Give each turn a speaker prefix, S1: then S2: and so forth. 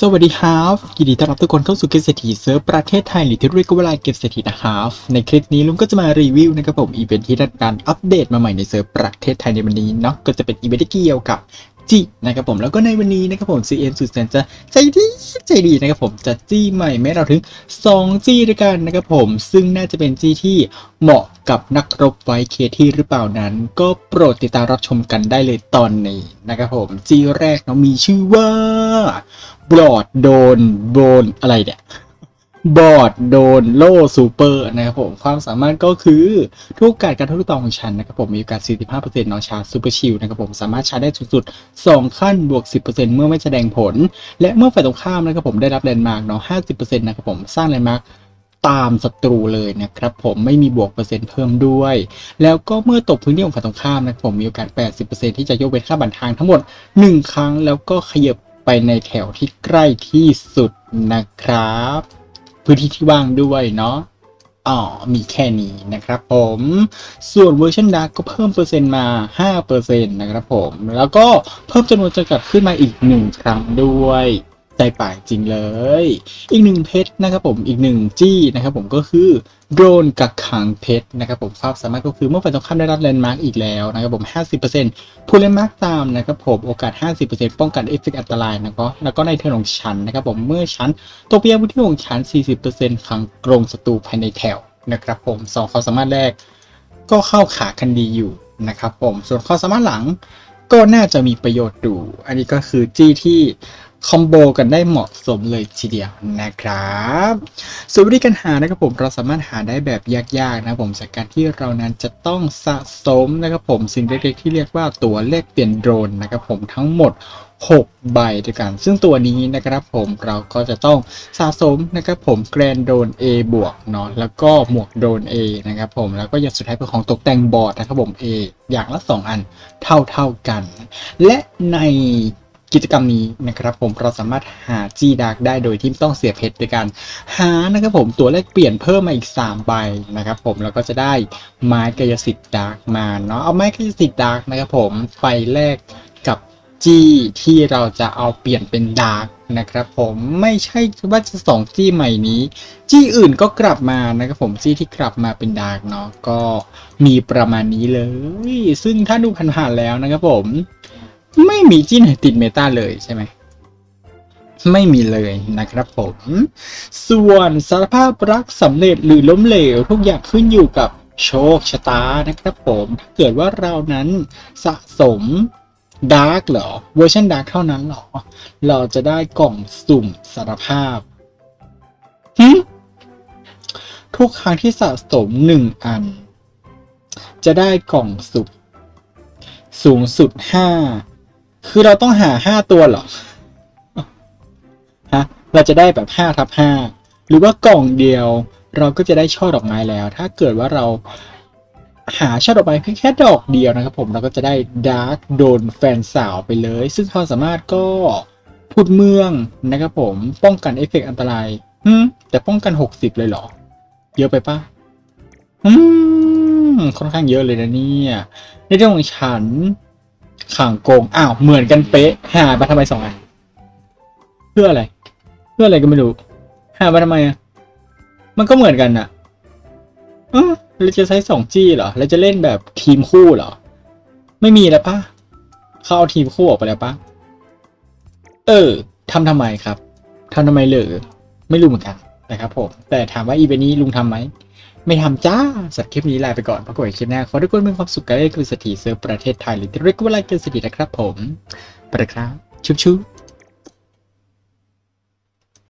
S1: สวัสดีครับยินดีต้อนรับทุกคนเข้าสู่เกมเศรษฐีเซิร์ฟประเทศไทยหรือที่เรียกว่าลาเกมเศรษฐีนะครับในคลิปนี้ลุงก็จะมารีวิวนะครับผมอีเวนท์ที่ได้การอัปเดตมาใหม่ในเซิร์ฟประเทศไทยในวันนี้เนาะก็จะเป็นอีเวนท์ที่เกี่ยวกับจีนะครับผมแล้วก็ในวันนี้นะครับผม CN สุดแสนจะใจดีใจดีนะครับผมจะจี้ใหม่แม้เราถึง2จี้ด้วยกันนะครับผมซึ่งน่าจะเป็นจี้ที่เหมาะกับนักรบไวเคที่หรือเปล่านั้น ก็โปรดติดตามรับชมกันได้เลยตอนนี้นะครับผมจี้แรกเนาะมีชื่อว่า บอดโดนโดนอะไรเนี่ยบอดโดนโล่ซูเปอร์นะครับผมความสามารถก็คือทุกการการทดลองของฉันนะครับผมมีโอกาส 45%เนาะชาซูเปอร์ชิลนะครับผมสามารถชาร์จได้สูงสุด 2 ขั้นบวก 10%เมื่อไม่แสดงผล และเมื่อฝ่ายตรงข้ามนะครับผมได้รับแลนด์มาร์กเนาะ50%นะครับผมสร้างแลนด์มาร์กตามศัตรูเลยนะครับผมไม่มีบวกเปอร์เซ็นต์เพิ่มด้วย แล้วก็เมื่อตกพื้นที่ของฝ่ายตรงข้ามนะครับผมมีโอกาส 80%ที่จะยกเว้นค่าบันทางทั้งหมด 1 ครั้งแล้วก็ขยับ ไปในแถวที่ใกล้ที่สุดนะครับ พื้นที่ที่ว่างด้วยเนาะอ๋อ มีแค่นี้นะครับผม ส่วนเวอร์ชันดาร์กก็เพิ่มเปอร์เซ็นต์มา 5%นะครับผม แล้วก็เพิ่มจำนวนจำกัดขึ้นมาอีก 1 ครั้งด้วย ใจป่ายจริงเลย อีกหนึ่งเพชรนะครับผมอีกหนึ่งจี้นะครับผมก็คือโดรนกักขังเพชรนะครับผมความสามารถก็คือเมื่อฝ่ายตรงข้ามได้รับแลนด์มาร์กอีกแล้วนะครับผม 50%ผู้เล่นมาร์กตามนะครับผมโอกาส 50%ป้องกันเอฟเฟกต์อันตรายนะครับแล้วก็ในเทิร์นของฉันนะครับผมเมื่อฉันตกเปียพื้นที่ของฉัน 40%ขังกรงศัตรูภายในแถวนะครับผมสองความสามารถแรก ก็เข้าขาคันดีอยู่นะครับผมส่วนความสามารถหลังก็น่าจะมีประโยชน์ดู อันนี้ก็คือจี้ที่ คอมโบกันได้เหมาะสมเลยทีเดียวนะครับส่วนวิธีการหานะครับผมเราสามารถหาได้แบบยากๆนะผมจากการที่เรานั้นจะต้องสะสมนะครับผมสิ่งเล็กๆที่เรียกว่าตัวเลขเปลี่ยนโดรนนะครับผมทั้งหมด 6 ใบด้วยกัน ซึ่งตัวนี้นะครับผมเราก็จะต้องสะสมนะครับผมแกรนโดน A บวกเนาะแล้วก็หมวกโดน A นะครับผมแล้วก็อย่างสุดท้ายเป็นของตกแต่งบอร์ดนะครับผม A อย่างละ 2 อันเท่าๆกัน และใน กิจกรรมนี้นะครับผมเราสามารถหา G Dark ได้โดยที่ไม่ต้องเสียเพชรด้วยกันหานะครับผมตัวเลขเปลี่ยนเพิ่มมาอีก 3 ใบนะครับผมแล้วก็จะได้ไม้กายสิทธิ์ดาร์กมาเนาะเอาไม้กายสิทธิ์ดาร์กนะครับผมไปแลกกับจี้ที่เราจะเอาเปลี่ยนเป็นดาร์กนะครับผมไม่ใช่ว่าจะสองจี้ใหม่นี้ จี้อื่นก็กลับมานะครับผมจี้ที่กลับมาเป็นดาร์กเนาะก็มีประมาณนี้เลย ซึ่งถ้าดูผ่านๆแล้วนะครับผม ไม่มีจี้ไหนติดเมตาเลยใช่ไหมไม่มีเลยนะครับผม ส่วนสารภาพรักสำเร็จหรือล้มเหลว ทุกอย่างขึ้นอยู่กับโชคชะตานะครับผม ถ้าเกิดว่าเรานั้นสะสมดาร์กเหรอเวอร์ชันดาร์กเท่านั้นเหรอ เราจะได้กล่องสุ่มสารภาพหึทุกครั้งที่สะสมหนึ่งอัน จะได้กล่องสุ่มสูงสุดห้า คือเราต้องหาห้าตัวเหรอฮะเราจะได้แบบห้าทับห้าหรือว่ากล่องเดียว เราก็จะได้ช่อดอกไม้แล้ว ถ้าเกิดว่าเราหาช่อดอกไม้เพียงแค่ดอกเดียวนะครับผมเราก็จะได้ดาร์กโดนแฟนสาวไปเลย ซึ่งความสามารถก็พูดเมืองนะครับผมป้องกันเอฟเฟกต์อันตรายฮึมแต่ป้องกัน 60 เลยเหรอ เยอะไปปะอืมค่อนข้างเยอะเลยนะเนี่ย ในเรื่องของฉัน ข่างโกง อ้าว เหมือนกันเป๊ะหามาทำไมสองอันเพื่ออะไร เพื่ออะไรก็ไม่รู้หามาทำไมอะ มันก็เหมือนกันน่ะเออเราจะใช้สองจี้เหรอแล้วจะเล่นแบบทีมคู่เหรอ ไม่มีแล้วปะเขาเอาทีมคู่ออกไปแล้วปะเออทำทำไมครับทำทำไมเหรอไม่รู้เหมือนกันนะครับผมแต่ถามว่าอีเวนต์นี้ลุงทำไหม ไม่ทำจ้าสัตว์คลิปนี้ลาไปก่อนพบกันคลิปหน้าขอให้ทุกคนมีความสุขกันได้คือสถีเซิร์ฟประเทศไทยหรือที่เรียกว่าไลายเกินสถีนะครับผมไปเลยครับชุบชุบ